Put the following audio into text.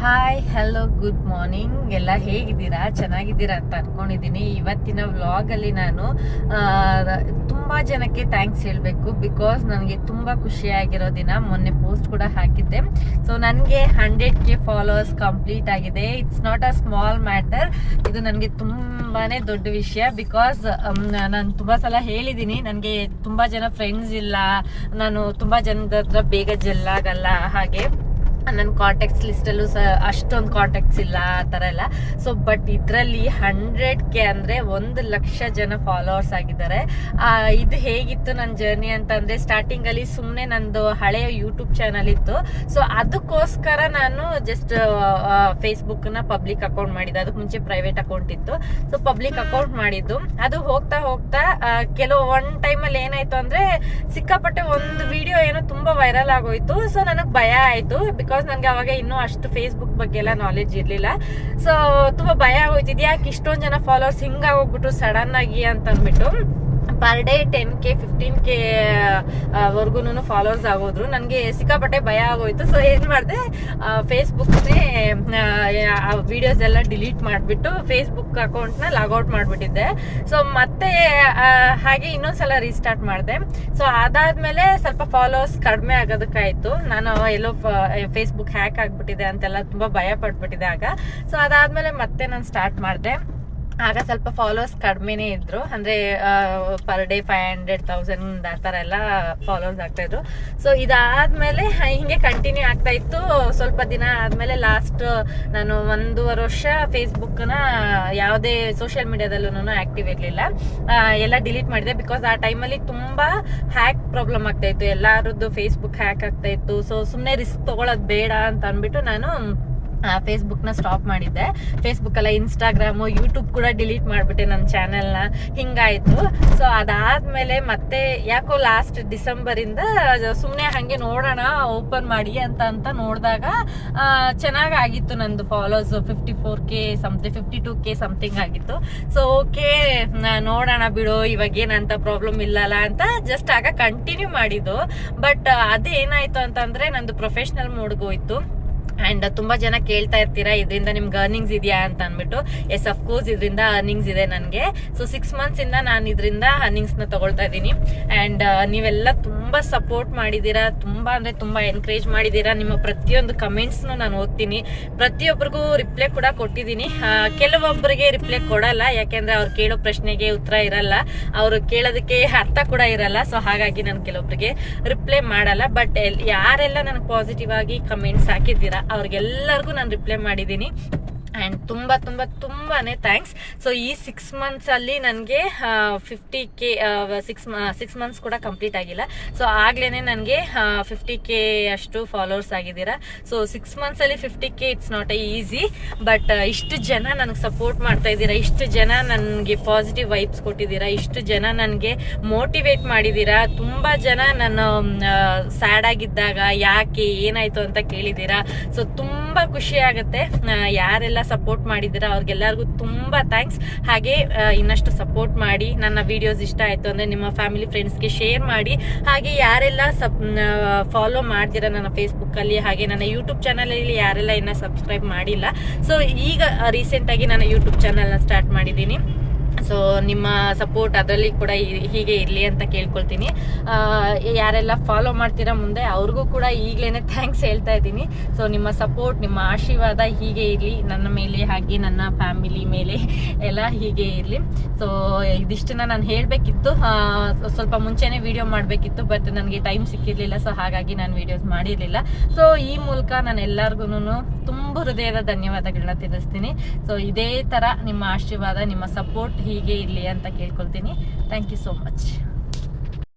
Hi hello good morning ಎಲ್ಲ ಹೇಗಿದ್ದೀರಾ? ಚೆನ್ನಾಗಿದ್ದೀರಾ ಅಂತ ಅನ್ಕೊಂಡಿದ್ದೀನಿ. ಇವತ್ತಿನ ವ್ಲಾಗಲ್ಲಿ ನಾನು ತುಂಬ ಜನಕ್ಕೆ ಥ್ಯಾಂಕ್ಸ್ ಹೇಳಬೇಕು ಬಿಕಾಸ್ ನನಗೆ ತುಂಬ ಖುಷಿಯಾಗಿರೋ ದಿನ ಮೊನ್ನೆ ಪೋಸ್ಟ್ ಕೂಡ ಹಾಕಿದ್ದೆ. ಸೊ ನನಗೆ ಹಂಡ್ರೆಡ್ ಕೆ ಫಾಲೋವರ್ಸ್ ಕಂಪ್ಲೀಟ್ ಆಗಿದೆ. It's not a small matter ಇದು ನನಗೆ ತುಂಬಾ ದೊಡ್ಡ ವಿಷಯ ಬಿಕಾಸ್ ನಾನು ತುಂಬ ಸಲ ಹೇಳಿದ್ದೀನಿ. ನನಗೆ ತುಂಬ ಜನ ಫ್ರೆಂಡ್ಸ್ ಇಲ್ಲ. ನಾನು ತುಂಬ ಜನದ ಹತ್ರ ಬೇಗ ಜಲ್ಲಾಗಲ್ಲ ಹಾಗೆ ನನ್ನ ಕಾಂಟ್ಯಾಕ್ಟ್ಸ್ ಲಿಸ್ಟಲ್ಲೂ ಸಹ ಅಷ್ಟೊಂದು ಕಾಂಟ್ಯಾಕ್ಟ್ಸ್ ಇಲ್ಲ ಆ ಥರ ಎಲ್ಲ. ಸೊ ಬಟ್ ಇದರಲ್ಲಿ ಹಂಡ್ರೆಡ್ ಕೆ ಅಂದರೆ ಒಂದು ಲಕ್ಷ ಜನ ಫಾಲೋವರ್ಸ್ ಆಗಿದ್ದಾರೆ. ಆ, ಇದು ಹೇಗಿತ್ತು ನನ್ನ ಜರ್ನಿ ಅಂತಂದರೆ ಸ್ಟಾರ್ಟಿಂಗಲ್ಲಿ ಸುಮ್ಮನೆ ನಂದು ಹಳೆಯ ಯೂಟ್ಯೂಬ್ ಚಾನಲ್ ಇತ್ತು. ಸೊ ಅದಕ್ಕೋಸ್ಕರ ನಾನು ಜಸ್ಟ್ ಫೇಸ್ಬುಕ್ನ ಪಬ್ಲಿಕ್ ಅಕೌಂಟ್ ಮಾಡಿದ್ದೆ. ಅದಕ್ಕೆ ಮುಂಚೆ ಪ್ರೈವೇಟ್ ಅಕೌಂಟ್ ಇತ್ತು. ಸೊ ಪಬ್ಲಿಕ್ ಅಕೌಂಟ್ ಮಾಡಿದ್ದು. ಅದು ಹೋಗ್ತಾ ಹೋಗ್ತಾ ಕೆಲವು ಒನ್ ಟೈಮಲ್ಲಿ ಏನಾಯ್ತು ಅಂದ್ರೆ ಸಿಕ್ಕಾಪಟ್ಟೆ ಒಂದು ವಿಡಿಯೋ ಏನೋ ತುಂಬಾ ವೈರಲ್ ಆಗೋಯ್ತು. ಸೊ ನನಗೆ ಭಯ ಆಯ್ತು. ಬಿಕಾಸ್ ನನಗೆ ಅವಾಗ ಇನ್ನೂ ಅಷ್ಟು ಫೇಸ್ಬುಕ್ ಬಗ್ಗೆ ಎಲ್ಲ ನಾಲೆಜ್ ಇರ್ಲಿಲ್ಲ. ಸೊ ತುಂಬಾ ಭಯ ಆಗೋಯ್ತಿದ್ಯಾಕೆ ಇಷ್ಟೊಂದು ಜನ ಫಾಲೋವರ್ಸ್ ಹಿಂಗಾಗೋಗ್ಬಿಟ್ಟು ಸಡನ್ ಆಗಿ ಅಂತ ಅಂದ್ಬಿಟ್ಟು per day ten K fifteen K ವರ್ಗು ಫಾಲೋವರ್ಸ್ ಆಗೋದ್ರು. ನನಗೆ ಸಿಕ್ಕಾಪಟ್ಟೆ ಭಯ ಆಗೋಯ್ತು. ಸೊ ಏನ್ ಮಾಡಿದೆ? ಫೇಸ್ಬುಕ್ನೇ ವಿಡಿಯೋಸ್ ಎಲ್ಲ ಡಿಲೀಟ್ ಮಾಡಿಬಿಟ್ಟು ಫೇಸ್ಬುಕ್ ಅಕೌಂಟ್ನ ಲಾಗೌಟ್ ಮಾಡಿಬಿಟ್ಟಿದ್ದೆ. ಸೊ ಮತ್ತೆ ಹಾಗೆ ಇನ್ನೊಂದ್ಸಲ ರೀಸ್ಟಾರ್ಟ್ ಮಾಡಿದೆ. ಸೊ ಅದಾದ್ಮೇಲೆ ಸ್ವಲ್ಪ ಫಾಲೋವರ್ಸ್ ಕಡಿಮೆ ಆಗೋದಕ್ಕಾಯ್ತು. ನಾನು ಎಲ್ಲೋ ಫೇಸ್ಬುಕ್ ಹ್ಯಾಕ್ ಆಗ್ಬಿಟ್ಟಿದೆ ಅಂತೆಲ್ಲ ತುಂಬಾ ಭಯ ಪಟ್ಬಿಟ್ಟಿದೆ ಆಗ. ಸೊ ಅದಾದ್ಮೇಲೆ ಮತ್ತೆ ನಾನು ಸ್ಟಾರ್ಟ್ ಮಾಡಿದೆ. ಆಗ ಸ್ವಲ್ಪ ಫಾಲೋವರ್ಸ್ ಕಡಿಮೆನೇ ಇದ್ರು. ಅಂದ್ರೆ per day five hundred thousand ಆ ಥರ ಎಲ್ಲ ಫಾಲೋವರ್ಸ್ ಆಗ್ತಾ ಇದ್ರು. ಸೊ ಇದಾದ್ಮೇಲೆ ಹಿಂಗೆ ಕಂಟಿನ್ಯೂ ಆಗ್ತಾ ಇತ್ತು. ಸ್ವಲ್ಪ ದಿನ ಆದ್ಮೇಲೆ ಲಾಸ್ಟ್ ನಾನು ಒಂದೂವರೆ ವರ್ಷ ಫೇಸ್ಬುಕ್ನ ಯಾವುದೇ ಸೋಷಿಯಲ್ ಮೀಡಿಯಾದಲ್ಲೂ ಆಕ್ಟಿವ್ ಇರಲಿಲ್ಲ. ಎಲ್ಲ ಡಿಲೀಟ್ ಮಾಡಿದೆ ಬಿಕಾಸ್ ಆ ಟೈಮಲ್ಲಿ ತುಂಬಾ ಹ್ಯಾಕ್ ಪ್ರಾಬ್ಲಮ್ ಆಗ್ತಾ ಇತ್ತು. ಎಲ್ಲರದ್ದು ಫೇಸ್ಬುಕ್ ಹ್ಯಾಕ್ ಆಗ್ತಾ ಇತ್ತು. ಸೊ ಸುಮ್ಮನೆ ರಿಸ್ಕ್ ತಗೊಳ್ಳೋದು ಬೇಡ ಅಂತ ಅಂದ್ಬಿಟ್ಟು ನಾನು ಫೇಸ್ಬುಕ್ನ ಸ್ಟಾಪ್ ಮಾಡಿದ್ದೆ. ಫೇಸ್ಬುಕ್ ಅಲ್ಲ ಇನ್ಸ್ಟಾಗ್ರಾಮು ಯೂಟ್ಯೂಬ್ ಕೂಡ ಡಿಲೀಟ್ ಮಾಡ್ಬಿಟ್ಟೆ ನನ್ನ ಚಾನೆಲ್ನ ಹಿಂಗಾಯ್ತು. ಸೊ ಅದಾದ್ಮೇಲೆ ಮತ್ತೆ ಯಾಕೋ ಲಾಸ್ಟ್ ಡಿಸೆಂಬರ್ ಇಂದ ಸುಮ್ಮನೆ ಹಾಗೆ ನೋಡೋಣ ಓಪನ್ ಮಾಡಿ ಅಂತ ಅಂತ ನೋಡಿದಾಗ ಚೆನ್ನಾಗಾಗಿತ್ತು ನಂದು follows fifty four K something fifty two K something ಆಗಿತ್ತು ಸೊ ಓಕೆ ನೋಡೋಣ ಬಿಡು, ಇವಾಗ ಏನಂತ ಪ್ರಾಬ್ಲಮ್ ಇಲ್ಲಲ್ಲ ಅಂತ ಜಸ್ಟ್ ಆಗ ಕಂಟಿನ್ಯೂ ಮಾಡಿದ್ದು. ಬಟ್ ಅದೇನಾಯ್ತು ಅಂತಂದ್ರೆ ನಂದು ಪ್ರೊಫೆಷನಲ್ ಮೋಡ್ಗೋಯ್ತು ಅಂಡ್ ತುಂಬಾ ಜನ ಕೇಳ್ತಾ ಇರ್ತೀರಾ, ಇದರಿಂದ ನಿಮ್ಗೆ ಅರ್ನಿಂಗ್ಸ್ ಇದೆಯಾ ಅಂತ ಅಂದ್ಬಿಟ್ಟು. ಎಸ್ ಅಫ್ ಕೋರ್ಸ್ ಇದರಿಂದ ಅರ್ನಿಂಗ್ಸ್ ಇದೆ ನನಗೆ. ಸೊ ಸಿಕ್ಸ್ ಮಂತ್ಸ್ ಇಂದ ನಾನು ಇದರಿಂದ ಅರ್ನಿಂಗ್ಸ್ನ ತಗೊಳ್ತಾ ಇದ್ದೀನಿ. ಅಂಡ್ ನೀವೆಲ್ಲ ತುಂಬಾ ಸಪೋರ್ಟ್ ಮಾಡಿದೀರಾ ತುಂಬಾ ಅಂದ್ರೆ ತುಂಬಾ ಎನ್ಕರೇಜ್ ಮಾಡಿದ್ದೀರಾ. ನಿಮ್ಮ ಪ್ರತಿಯೊಂದು ಕಮೆಂಟ್ಸ್ ನಾನು ಓದ್ತೀನಿ. ಪ್ರತಿಯೊಬ್ಬರಿಗೂ ರಿಪ್ಲೈ ಕೂಡ ಕೊಟ್ಟಿದ್ದೀನಿ. ಕೆಲವೊಬ್ಬರಿಗೆ ರಿಪ್ಲೈ ಕೊಡಲ್ಲ. ಯಾಕೆಂದ್ರೆ ಅವ್ರು ಕೇಳೋ ಪ್ರಶ್ನೆಗೆ ಉತ್ತರ ಇರಲ್ಲ. ಅವರು ಕೇಳೋದಕ್ಕೆ ಅರ್ಥ ಕೂಡ ಇರಲ್ಲ. ಸೊ ಹಾಗಾಗಿ ನಾನು ಕೆಲವೊಬ್ಬರಿಗೆ ರಿಪ್ಲೈ ಮಾಡಲ್ಲ. ಬಟ್ ಯಾರೆಲ್ಲ ನನಗೆ ಪಾಸಿಟಿವ್ ಆಗಿ ಕಮೆಂಟ್ಸ್ ಹಾಕಿದ್ದೀರಾ ಅವ್ರಿಗೆಲ್ಲರಿಗೂ ನಾನು ರಿಪ್ಲೈ ಮಾಡಿದ್ದೀನಿ. ಆ್ಯಂಡ್ ತುಂಬ ತುಂಬ ತುಂಬಾ ಥ್ಯಾಂಕ್ಸ್ ಸೊ ಈ ಸಿಕ್ಸ್ ಮಂತ್ಸಲ್ಲಿ ನನಗೆ fifty K six six months ಕೂಡ ಕಂಪ್ಲೀಟ್ ಆಗಿಲ್ಲ. ಸೊ ಆಗ್ಲೇ ನನಗೆ ಫಿಫ್ಟಿ ಕೆ ಅಷ್ಟು ಫಾಲೋವರ್ಸ್ ಆಗಿದ್ದೀರಾ. So six ಮಂತ್ಸಲ್ಲಿ fifty K it's not a easy but ಇಷ್ಟು ಜನ ನನಗೆ ಸಪೋರ್ಟ್ ಮಾಡ್ತಾ ಇದ್ದೀರಾ, ಇಷ್ಟು ಜನ ನನಗೆ ಪಾಸಿಟಿವ್ ವೈಬ್ಸ್ ಕೊಟ್ಟಿದ್ದೀರಾ, ಇಷ್ಟು ಜನ ನನಗೆ ಮೋಟಿವೇಟ್ ಮಾಡಿದ್ದೀರಾ, ತುಂಬ ಜನ ನಾನು ಸ್ಯಾಡ್ ಆಗಿದ್ದಾಗ ಯಾಕೆ ಏನಾಯ್ತು ಅಂತ ಕೇಳಿದ್ದೀರಾ. ಸೊ ತುಂಬಾ ಖುಷಿ ಆಗುತ್ತೆ. ಯಾರೆಲ್ಲ ಸಪೋರ್ಟ್ ಮಾಡಿದ್ದೀರಾ ಅವ್ರಿಗೆಲ್ಲರಿಗೂ ತುಂಬಾ ಥ್ಯಾಂಕ್ಸ್ ಹಾಗೆ ಇನ್ನಷ್ಟು ಸಪೋರ್ಟ್ ಮಾಡಿ, ನನ್ನ ವಿಡಿಯೋಸ್ ಇಷ್ಟ ಆಯ್ತು ಅಂದ್ರೆ ನಿಮ್ಮ ಫ್ಯಾಮಿಲಿ ಫ್ರೆಂಡ್ಸ್ಗೆ ಶೇರ್ ಮಾಡಿ. ಹಾಗೆ ಯಾರೆಲ್ಲ ಸಬ್ ಫಾಲೋ ಮಾಡ್ತೀರ ನನ್ನ ಫೇಸ್ಬುಕ್ಕಲ್ಲಿ ಹಾಗೆ ನನ್ನ ಯೂಟ್ಯೂಬ್ ಚಾನಲಲ್ಲಿ ಯಾರೆಲ್ಲ ಇನ್ನ ಸಬ್ಸ್ಕ್ರೈಬ್ ಮಾಡಿಲ್ಲ. ಸೊ ಈಗ ರೀಸೆಂಟ್ ಆಗಿ ನಾನು ಯೂಟ್ಯೂಬ್ ಚಾನಲ್ನ ಸ್ಟಾರ್ಟ್ ಮಾಡಿದ್ದೀನಿ. ಸೊ ನಿಮ್ಮ ಸಪೋರ್ಟ್ ಅದರಲ್ಲಿ ಕೂಡ ಹೀಗೆ ಇರಲಿ ಅಂತ ಕೇಳ್ಕೊಳ್ತೀನಿ. ಯಾರೆಲ್ಲ ಫಾಲೋ ಮಾಡ್ತೀರಾ ಮುಂದೆ, ಅವ್ರಿಗೂ ಕೂಡ ಈಗಲೇ ಥ್ಯಾಂಕ್ಸ್ ಹೇಳ್ತಾ ಇದ್ದೀನಿ. ಸೊ ನಿಮ್ಮ ಸಪೋರ್ಟ್ ನಿಮ್ಮ ಆಶೀರ್ವಾದ ಹೀಗೆ ಇರಲಿ. ನನ್ನ ಮೇಲೆ ಹಾಗೆ, ನನ್ನ ಫ್ಯಾಮಿಲಿ ಮೇಲೆ ಎಲ್ಲ ಹೀಗೆ ಇರಲಿ. ಸೊ ಇದಿಷ್ಟನ್ನ ನಾನು ಹೇಳಬೇಕಿತ್ತು. ಸ್ವಲ್ಪ ಮುಂಚೆನೇ ವಿಡಿಯೋ ಮಾಡಬೇಕಿತ್ತು ಬಟ್ ನನಗೆ ಟೈಮ್ ಸಿಕ್ಕಿರಲಿಲ್ಲ. ಸೊ ಹಾಗಾಗಿ ನಾನು ವಿಡಿಯೋಸ್ ಮಾಡಿರಲಿಲ್ಲ. ಸೊ ಈ ಮೂಲಕ ನಾನು ಎಲ್ಲರಿಗೂ ತುಂಬ ಹೃದಯದ ಧನ್ಯವಾದಗಳನ್ನ ತಿಳಿಸ್ತೀನಿ. ಸೊ ಇದೇ ಥರ ನಿಮ್ಮ ಆಶೀರ್ವಾದ, ನಿಮ್ಮ ಸಪೋರ್ಟ್ ಹೀಗೆ ಇರಲಿ ಅಂತ ಕೇಳ್ಕೊಳ್ತೀನಿ. Thank you so much